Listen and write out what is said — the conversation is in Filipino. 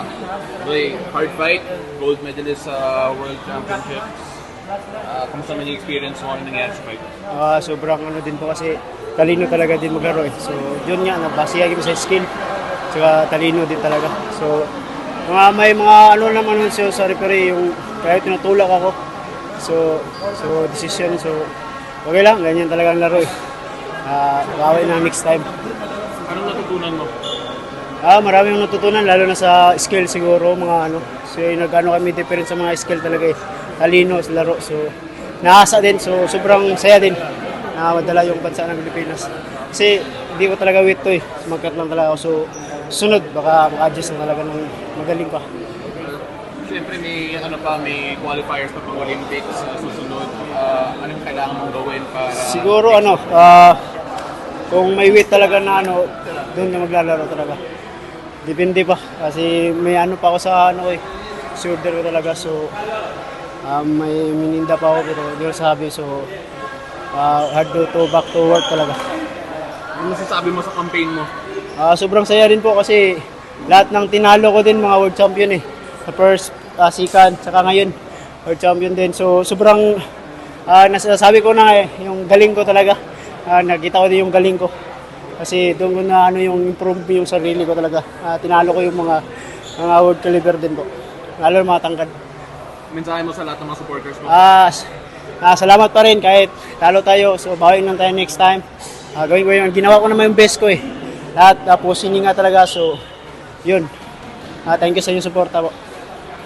Uh, Roy, hard fight, gold medalist sa World Championships. Uh, kamusta man yung experience mo? Ano nangyari sa fight? Ah, sobrang ano din po kasi talino talaga din maglaro eh. So, yun nga, nabasiya ko sa skill. Tsaka talino din talaga. So, mga may mga ano naman nun so, sa referee, yung kaya tinutulak ako. So, so decision, so okay lang, ganyan talaga ang laro eh. Bawal na next time. Anong natutunan mo? Ah, marami yung natutunan, lalo na sa skill siguro, mga ano. So, yung nag-ano kami different sa mga skill talaga eh. Talino sa laro. So, naasa din. So, sobrang saya din na madala yung bansa ng Pilipinas. Kasi, hindi ko talaga wait to eh. Sumagkat lang talaga ako. So, sunod, baka maka-adjust na talaga ng magaling pa. Siyempre may ano pa, may qualifiers pa pang Olympics sa susunod. Uh, anong kailangan mong gawin para... Siguro ano, ah, kung may weight talaga na ano, doon na maglalaro talaga. Depende pa kasi may ano pa ako sa ano ko eh, shoulder ko talaga so ah, may mininda pa ako pero hindi ko sabi so ah, hard to, to back to work talaga. Ano masasabi mo sa campaign mo? Ah, sobrang saya din po kasi lahat ng tinalo ko din mga world champion eh. Sa first, uh, second, saka ngayon world champion din. So sobrang ah, nasasabi ko na eh, yung galing ko talaga. Ah, nakita ko din yung galing ko. Kasi doon ko na ano yung improve yung sarili ko talaga. Ah, tinalo ko yung mga mga world caliber din po. Lalo na mga tangkad. Mensahe mo sa lahat ng mga supporters mo? Ah, ah, salamat pa rin kahit talo tayo. So bawin lang tayo next time. Ah, gawin ko yun. Ginawa ko naman yung best ko eh. Lahat tapos hindi nga talaga. So, yun. Ah, thank you sa inyong suporta po.